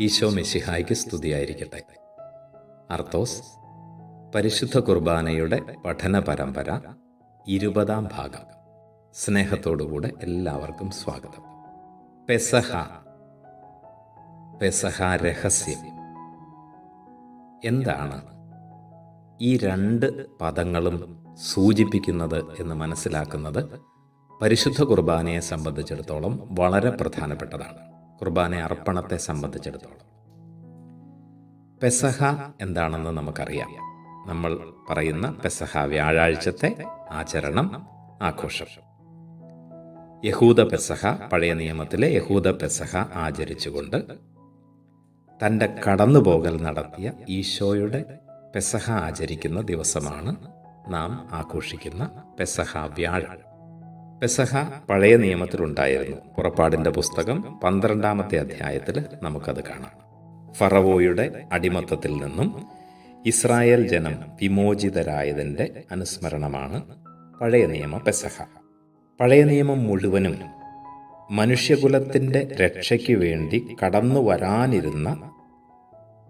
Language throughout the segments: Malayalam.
ഈശോ മെസ്സിഹായ്ക്ക് സ്തുതിയായിരിക്കട്ടെ. അർത്തോസ് പരിശുദ്ധ കുർബാനയുടെ പഠന പരമ്പര ഇരുപതാം ഭാഗം. സ്നേഹത്തോടുകൂടെ എല്ലാവർക്കും സ്വാഗതം. പെസഹ പെസഹ രഹസ്യം. എന്താണ് ഈ രണ്ട് പദങ്ങളും സൂചിപ്പിക്കുന്നത് എന്ന് മനസ്സിലാക്കുന്നത് പരിശുദ്ധ കുർബാനയെ സംബന്ധിച്ചിടത്തോളം വളരെ പ്രധാനപ്പെട്ടതാണ്. കുർബാന അർപ്പണത്തെ സംബന്ധിച്ചിടത്തോളം. പെസഹ എന്താണെന്ന് നമുക്കറിയാം. നമ്മൾ പറയുന്ന പെസഹ വ്യാഴാഴ്ചത്തെ ആചരണം ആഘോഷം. യഹൂദ പെസഹ പഴയ നിയമത്തിലെ യഹൂദ പെസഹ ആചരിച്ചുകൊണ്ട് തന്റെ കടന്നുപോകൽ നടത്തിയ ഈശോയുടെ പെസഹ ആചരിക്കുന്ന ദിവസമാണ് നാം ആഘോഷിക്കുന്ന പെസഹ വ്യാഴം. പെസഹ പഴയ നിയമത്തിലുണ്ടായിരുന്നു. പുറപ്പാടിന്റെ പുസ്തകം പന്ത്രണ്ടാമത്തെ അധ്യായത്തിൽ നമുക്കത് കാണാം. ഫറവോയുടെ അടിമത്തത്തിൽ നിന്നും ഇസ്രായേൽ ജനം വിമോചിതരായതിന്റെ അനുസ്മരണമാണ് പഴയ നിയമ പെസഹ. പഴയ നിയമം മുഴുവനും മനുഷ്യകുലത്തിന്റെ രക്ഷയ്ക്ക് വേണ്ടി കടന്നു വരാനിരുന്ന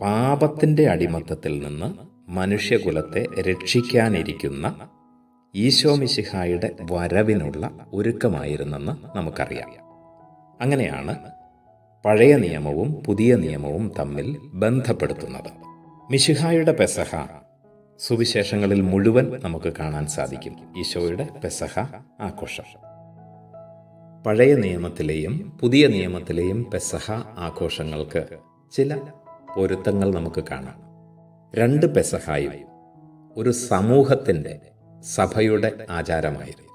പാപത്തിന്റെ അടിമത്തത്തിൽ നിന്ന് മനുഷ്യകുലത്തെ രക്ഷിക്കാനിരിക്കുന്ന ഈശോമിശിഹായുടെ വരവിനുള്ള ഒരുക്കമായിരുന്നെന്ന് നമുക്കറിയാം. അങ്ങനെയാണ് പഴയ നിയമവും പുതിയ നിയമവും തമ്മിൽ ബന്ധപ്പെടുത്തുന്നത്. മിശിഹായുടെ പെസഹ സുവിശേഷങ്ങളിൽ മുഴുവൻ നമുക്ക് കാണാൻ സാധിക്കും. ഈശോയുടെ പെസഹ ആഘോഷം. പഴയ നിയമത്തിലെയും പുതിയ നിയമത്തിലെയും പെസഹ ആഘോഷങ്ങൾക്ക് ചില പൊരുത്തങ്ങൾ നമുക്ക് കാണാം. രണ്ട് പെസഹായും ഒരു സമൂഹത്തിന്റെ സഭയുടെ ആചാരമായിരുന്നു.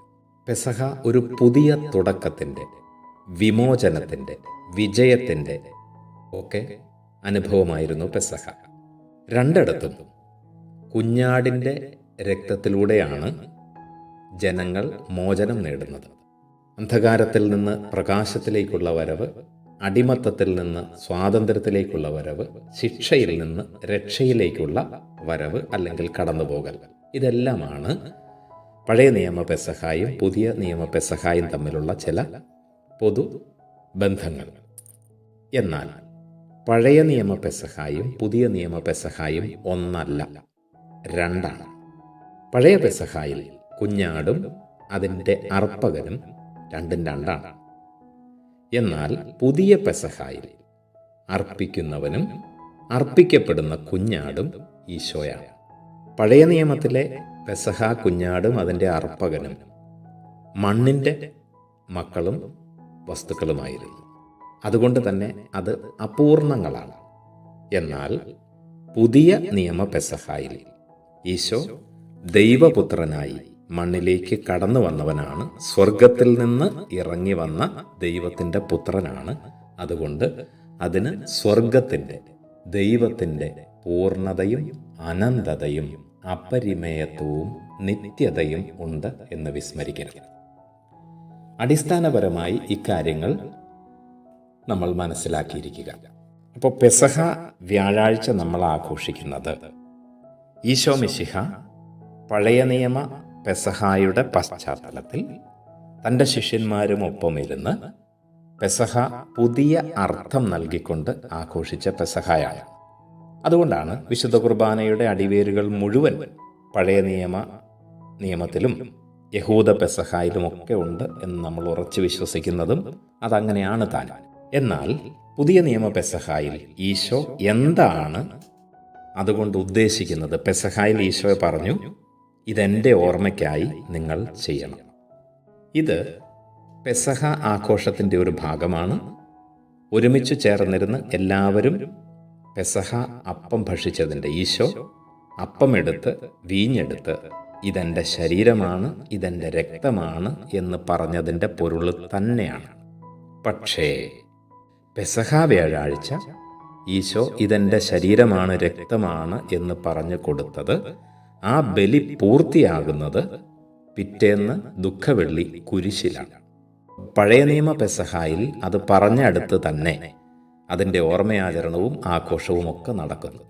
പെസഹ ഒരു പുതിയ തുടക്കത്തിന്റെ വിമോചനത്തിന്റെ വിജയത്തിന്റെ ഒക്കെ അനുഭവമായിരുന്നു പെസഹ. രണ്ടിടത്തും കുഞ്ഞാടിന്റെ രക്തത്തിലൂടെയാണ് ജനങ്ങൾ മോചനം നേടുന്നത്. അന്ധകാരത്തിൽ നിന്ന് പ്രകാശത്തിലേക്കുള്ള വരവ് അടിമത്തത്തിൽ നിന്ന് സ്വാതന്ത്ര്യത്തിലേക്കുള്ള വരവ് ശിക്ഷയിൽ നിന്ന് രക്ഷയിലേക്കുള്ള വരവ് അല്ലെങ്കിൽ കടന്നുപോകൽ. ഇതെല്ലാമാണ് പഴയ നിയമ പെസഹായും പുതിയ നിയമ പെസഹായും തമ്മിലുള്ള ചില പൊതു ബന്ധങ്ങൾ. എന്നാൽ പഴയ നിയമ പെസഹായും പുതിയ നിയമ പെസഹായും ഒന്നല്ല രണ്ടാണ്. പഴയ പെസഹായിൽ കുഞ്ഞാടും അതിന്റെ അർപ്പകനും രണ്ടും രണ്ടാണ്. എന്നാൽ പുതിയ പെസഹായിൽ അർപ്പിക്കുന്നവനും അർപ്പിക്കപ്പെടുന്ന കുഞ്ഞാടും ഈശോയാണ്. പഴയ നിയമത്തിലെ പെസഹ കുഞ്ഞാടും അതിന്റെ അർപ്പകനും മണ്ണിന്റെ മക്കളും വസ്തുക്കളുമായിരുന്നു. അതുകൊണ്ട് തന്നെ അത് അപൂർണങ്ങളാണ്. എന്നാൽ പുതിയ നിയമ പെസഹായിൽ ഈശോ ദൈവപുത്രനായി മണ്ണിലേക്ക് കടന്നു വന്നവനാണ്. സ്വർഗത്തിൽ നിന്ന് ഇറങ്ങി വന്ന ദൈവത്തിന്റെ പുത്രനാണ്. അതുകൊണ്ട് അതിന് സ്വർഗത്തിന്റെ ദൈവത്തിന്റെ പൂർണതയും അനന്തതയും അപരിമേയത്വവും നിത്യതയും ഉണ്ട് എന്ന് വിസ്മരിക്കരുത്. അടിസ്ഥാനപരമായി ഇക്കാര്യങ്ങൾ നമ്മൾ മനസ്സിലാക്കിയിരിക്കുക. അപ്പോൾ പെസഹ വ്യാഴാഴ്ച നമ്മൾ ആഘോഷിക്കുന്നത് ഈശോ മിശിഹ പഴയ നിയമ പെസഹായുടെ പശ്ചാത്തലത്തിൽ തന്റെ ശിഷ്യന്മാരുമൊപ്പം ഇരുന്ന് പെസഹ പുതിയ അർത്ഥം നൽകിക്കൊണ്ട് ആഘോഷിച്ച പെസഹായാണ്. അതുകൊണ്ടാണ് വിശുദ്ധ കുർബാനയുടെ അടിവേരുകൾ മുഴുവൻ പഴയ നിയമ നിയമത്തിലും യഹൂദ പെസഹായിലുമൊക്കെ ഉണ്ട് എന്ന് നമ്മൾ ഉറച്ചു വിശ്വസിക്കുന്നതും അതങ്ങനെയാണ് താൻ. എന്നാൽ പുതിയ നിയമ പെസഹായിൽ ഈശോ എന്താണ് അതുകൊണ്ട് ഉദ്ദേശിക്കുന്നത്? പെസഹായിൽ ഈശോ പറഞ്ഞു ഇതെന്റെ ഓർമ്മയ്ക്കായി നിങ്ങൾ ചെയ്യണം. ഇത് പെസഹ ആഘോഷത്തിന്റെ ഒരു ഭാഗമാണ്. ഒരുമിച്ച് ചേർന്നിരുന്ന് എല്ലാവരും പെസഹ അപ്പം ഭക്ഷിച്ചതിന്റെ ഈശോ അപ്പമെടുത്ത് വീഞ്ഞെടുത്ത് ഇതെന്റെ ശരീരമാണ് ഇതെന്റെ രക്തമാണ് എന്ന് പറഞ്ഞതിന്റെ പൊരുൾ തന്നെയാണ്. പക്ഷേ പെസഹ വ്യാഴാഴ്ച ഈശോ ഇതെന്റെ ശരീരമാണ് രക്തമാണ് എന്ന് പറഞ്ഞു കൊടുത്തത് ആ ബലി പൂർത്തിയാകുന്നത് പിറ്റേന്ന് ദുഃഖവെള്ളി കുരിശിലാണ്. പഴയ നിയമ പെസഹായിൽ അത് പറഞ്ഞടുത്ത് തന്നെ അതിന്റെ ഓർമ്മയാചരണവും ആഘോഷവും ഒക്കെ നടക്കുന്നു.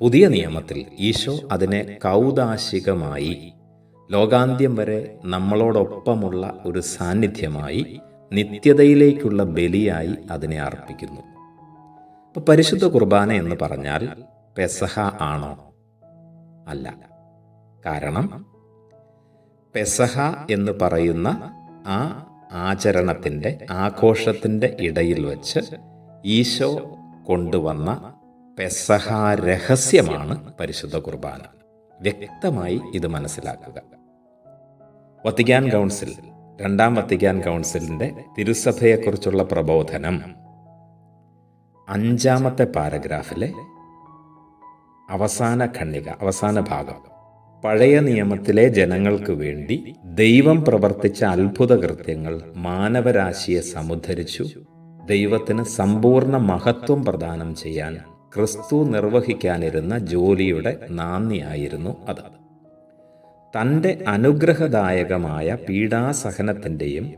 പുതിയ നിയമത്തിൽ ഈശോ അതിനെ കൗതാശികമായി ലോകാന്ത്യം വരെ നമ്മളോടൊപ്പമുള്ള ഒരു സാന്നിധ്യമായി നിത്യതയിലേക്കുള്ള ബലിയായി അതിനെ അർപ്പിക്കുന്നു. ഇപ്പം പരിശുദ്ധ കുർബാന എന്ന് പറഞ്ഞാൽ പെസഹ ആണോ? അല്ല. കാരണം പെസഹ എന്ന് പറയുന്ന ആ ആചരണത്തിന്റെ ആഘോഷത്തിന്റെ ഇടയിൽ വച്ച് ഈശോ കൊണ്ടുവന്ന പെസഹ രഹസ്യമാണ് പരിശുദ്ധ കുർബാന. വ്യക്തമായി ഇത് മനസ്സിലാക്കുക. വത്തിക്കാൻ കൗൺസിൽ രണ്ടാം വത്തിക്കാൻ കൗൺസിലിന്റെ തിരുസഭയെക്കുറിച്ചുള്ള പ്രബോധനം. അഞ്ചാമത്തെ പാരഗ്രാഫിലെ അവസാന ഖണ്ഡിക അവസാന ഭാഗം. പഴയ നിയമത്തിലെ ജനങ്ങൾക്ക് വേണ്ടി ദൈവം പ്രവർത്തിച്ച അത്ഭുത കൃത്യങ്ങൾ മാനവരാശിയെ സമുദ്ധരിച്ചു ദൈവത്തിന് സമ്പൂർണ മഹത്വം പ്രദാനം ചെയ്യാൻ ക്രിസ്തു നിർവഹിക്കാനിരുന്ന ജോലിയുടെ നാന്ദിയായിരുന്നു അത്. തന്റെ അനുഗ്രഹദായകമായ പീഡാസഹനത്തിന്റെയും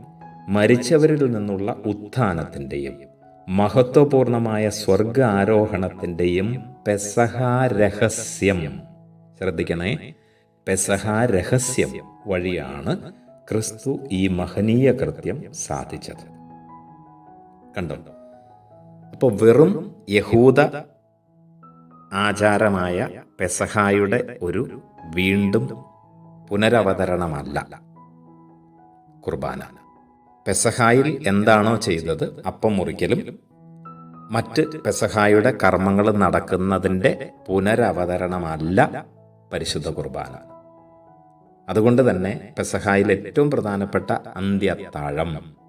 മരിച്ചവരിൽ നിന്നുള്ള ഉത്ഥാനത്തിന്റെയും മഹത്വപൂർണമായ സ്വർഗ ആരോഹണത്തിന്റെയും പെസഹാരഹസ്യം ശ്രദ്ധിക്കണേ പെസഹാരഹസ്യം വഴിയാണ് ക്രിസ്തു ഈ മഹനീയ കൃത്യം സാധിച്ചത്. കണ്ടോ. അപ്പോൾ വെറും യഹൂദ ആചാരമായ പെസഹായുടെ ഒരു വീണ്ടും പുനരവതരണമല്ല. കുർബാന. പെസഹായിൽ എന്താണോ ചെയ്തത് അപ്പം മുറിക്കലും മറ്റ് പെസഹായുടെ കർമ്മങ്ങൾ നടക്കുന്നതിന്റെ പുനരവതരണമല്ല പരിശുദ്ധ കുർബാന. അതുകൊണ്ട് തന്നെ പെസഹായിൽ ഏറ്റവും പ്രധാനപ്പെട്ട അന്ത്യത്താഴം.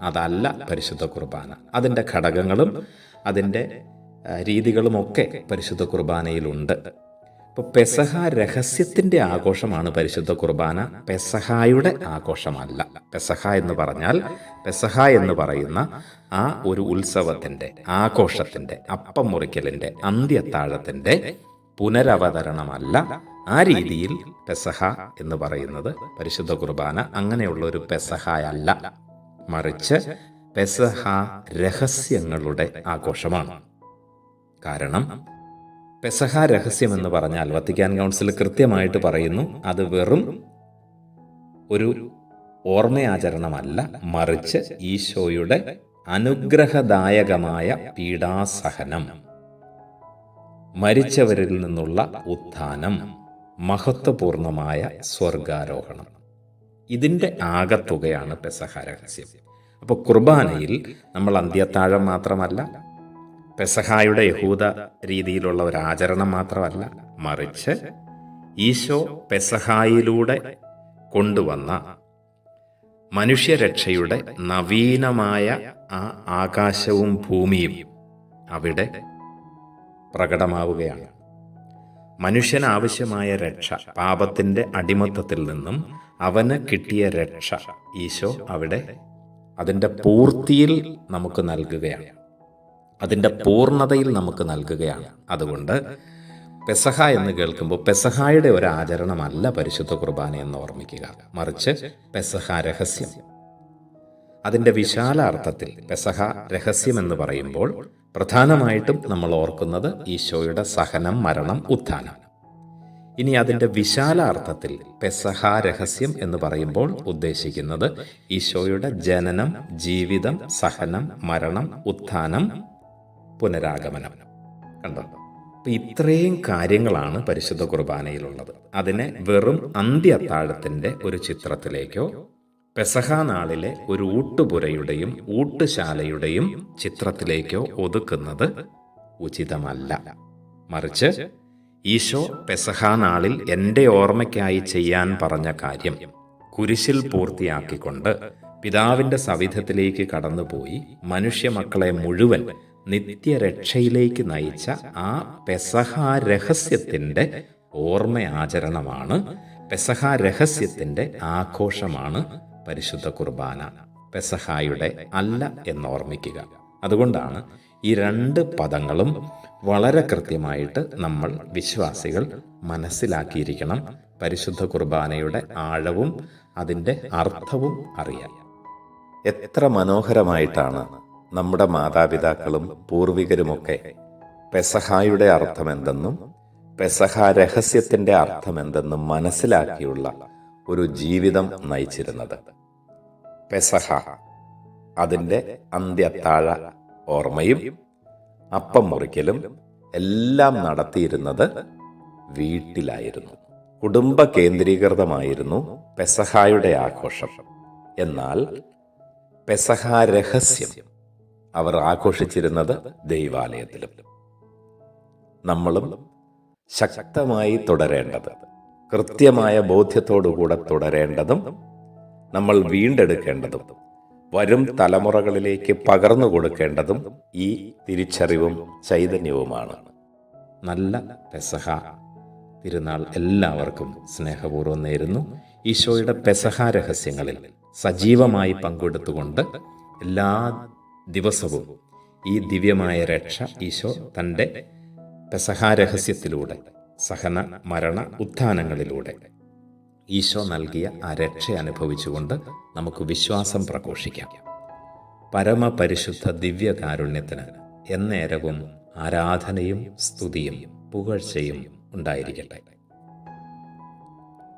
അതല്ല പരിശുദ്ധ കുർബാന. അതിന്റെ ഘടകങ്ങളും അതിന്റെ രീതികളുമൊക്കെ പരിശുദ്ധ കുർബാനയിലുണ്ട്. ഇപ്പോൾ പെസഹ രഹസ്യത്തിന്റെ ആഘോഷമാണ് പരിശുദ്ധ കുർബാന. പെസഹായുടെ ആഘോഷമല്ല. പെസഹ എന്ന് പറഞ്ഞാൽ പെസഹ എന്ന് പറയുന്ന ആ ഒരു ഉത്സവത്തിന്റെ ആഘോഷത്തിന്റെ അപ്പം മുറിക്കലിന്റെ അന്ത്യത്താഴത്തിന്റെ പുനരവതരണമല്ല ആ രീതിയിൽ പെസഹ എന്ന് പറയുന്നത് പരിശുദ്ധ കുർബാന. അങ്ങനെയുള്ള ഒരു പെസഹായല്ല. മറിച്ച് പെസഹ രഹസ്യങ്ങളുടെ ആഘോഷമാണ്. കാരണം പെസഹ രഹസ്യം എന്ന് പറഞ്ഞാൽ വത്തിക്കാൻ കൗൺസിൽ കൃത്യമായിട്ട് പറയുന്നു അത് വെറും ഒരു ഓർമ്മയാചരണമല്ല മറിച്ച് ഈശോയുടെ അനുഗ്രഹദായകമായ പീഡാസഹനം. മരിച്ചവരിൽ നിന്നുള്ള ഉത്ഥാനം മഹത്വപൂർണമായ സ്വർഗാരോഹണം. ഇതിന്റെ ആകത്തുകയാണ് പെസഹ രഹസ്യം. അപ്പോൾ കുർബാനയിൽ നമ്മൾ അന്ത്യത്താഴം മാത്രമല്ല പെസഹായുടെ യഹൂദ രീതിയിലുള്ള ഒരു ആചരണം മാത്രമല്ല മറിച്ച് ഈശോ പെസഹായിലൂടെ കൊണ്ടുവന്ന മനുഷ്യരക്ഷയുടെ നവീനമായ ആ ആകാശവും ഭൂമിയും അവിടെ പ്രകടമാവുകയാണ്. മനുഷ്യനാവശ്യമായ രക്ഷ പാപത്തിന്റെ അടിമത്തത്തിൽ നിന്നും അവന് കിട്ടിയ രക്ഷ ഈശോ അവിടെ അതിന്റെ പൂർത്തിയിൽ നമുക്ക് നൽകുകയാണ്. അതിന്റെ പൂർണതയിൽ നമുക്ക് നൽകുകയാണ്. അതുകൊണ്ട് പെസഹ എന്ന് കേൾക്കുമ്പോൾ പെസഹായുടെ ഒരു ആചരണമല്ല പരിശുദ്ധ കുർബാന എന്ന് ഓർമ്മിക്കുക. മറിച്ച് പെസഹ രഹസ്യം. അതിന്റെ വിശാല അർത്ഥത്തിൽ പെസഹ രഹസ്യം എന്ന് പറയുമ്പോൾ പ്രധാനമായിട്ടും നമ്മൾ ഓർക്കുന്നത് ഈശോയുടെ സഹനം മരണം ഉത്ഥാനം. ഇനി അതിന്റെ വിശാല അർത്ഥത്തിൽ പെസഹ രഹസ്യം എന്ന് പറയുമ്പോൾ ഉദ്ദേശിക്കുന്നത് ഈശോയുടെ ജനനം ജീവിതം സഹനം മരണം ഉത്ഥാനം പുനരാഗമനം. കണ്ടോ? അപ്പം ഇത്രയും കാര്യങ്ങളാണ് പരിശുദ്ധ കുർബാനയിലുള്ളത്. അതിനെ വെറും അന്ത്യത്താഴത്തിന്റെ ഒരു ചിത്രത്തിലേക്കോ പെസഹ നാളിലെ ഒരു ഊട്ടുപുരയുടെയും ഊട്ടുശാലയുടെയും ചിത്രത്തിലേക്കോ ഒതുക്കുന്നത് ഉചിതമല്ല. മറിച്ച് ഈശോ പെസഹ നാളിൽ എന്റെ ഓർമ്മയ്ക്കായി ചെയ്യാൻ പറഞ്ഞ കാര്യം കുരിശിൽ പൂർത്തിയാക്കിക്കൊണ്ട് പിതാവിന്റെ സവിധത്തിലേക്ക് കടന്നുപോയി മനുഷ്യമക്കളെ മുഴുവൻ നിത്യരക്ഷയിലേക്ക് നയിച്ച ആ പെസഹ രഹസ്യത്തിന്റെ ഓർമ്മയാചരണമാണ് പെസഹ രഹസ്യത്തിന്റെ ആഘോഷമാണ് പരിശുദ്ധ കുർബാന. പെസഹായുടെ അല്ല എന്നോർമ്മിക്കുക. അതുകൊണ്ടാണ് ഈ രണ്ട് പദങ്ങളും വളരെ കൃത്യമായിട്ട് നമ്മൾ വിശ്വാസികൾ മനസ്സിലാക്കിയിരിക്കണം പരിശുദ്ധ കുർബാനയുടെ ആഴവും അതിന്റെ അർത്ഥവും അറിയാം എത്ര മനോഹരമായിട്ടാണ് നമ്മുടെ മാതാപിതാക്കളും പൂർവികരുമൊക്കെ പെസഹായുടെ അർത്ഥമെന്തെന്നും പെസഹ രഹസ്യത്തിന്റെ അർത്ഥമെന്തെന്നും മനസ്സിലാക്കിയുള്ള ഒരു ജീവിതം നയിച്ചിരുന്നത്. പെസഹ അതിന്റെ അന്ത്യത്താഴ ഓർമ്മയും അപ്പം മുറിക്കലും എല്ലാം നടത്തിയിരുന്നത് വീട്ടിലായിരുന്നു. കുടുംബ കേന്ദ്രീകൃതമായിരുന്നു പെസഹായുടെ ആഘോഷം. എന്നാൽ പെസഹ രഹസ്യം അവർ ആഘോഷിച്ചിരുന്നത് ദൈവാലയത്തിലും. നമ്മളും ശക്തമായി തുടരേണ്ടത് കൃത്യമായ ബോധ്യത്തോടുകൂടെ തുടരേണ്ടതും നമ്മൾ വീണ്ടെടുക്കേണ്ടതും വരും തലമുറകളിലേക്ക് പകർന്നു കൊടുക്കേണ്ടതും ഈ തിരിച്ചറിവും ചൈതന്യവുമാണ്. നല്ല പെസഹ തിരുനാൾ എല്ലാവർക്കും സ്നേഹപൂർവം നേരുന്നു. ഈശോയുടെ പെസഹ രഹസ്യങ്ങളിൽ സജീവമായി പങ്കെടുത്തുകൊണ്ട് എല്ലാ ദിവസവും ഈ ദിവ്യമായ രക്ഷ ഈശോ തന്റെ പെസഹ രഹസ്യത്തിലൂടെ സഹന മരണ ഉത്ഥാനങ്ങളിലൂടെ ഈശോ നൽകിയ ആ രക്ഷ അനുഭവിച്ചുകൊണ്ട് നമുക്ക് വിശ്വാസം പ്രഘോഷിക്കാം. പരമപരിശുദ്ധ ദിവ്യകാരുണ്യത്തിന് എന്നേരവും ആരാധനയും സ്തുതിയും പുകഴ്ചയും ഉണ്ടായിരിക്കട്ടെ.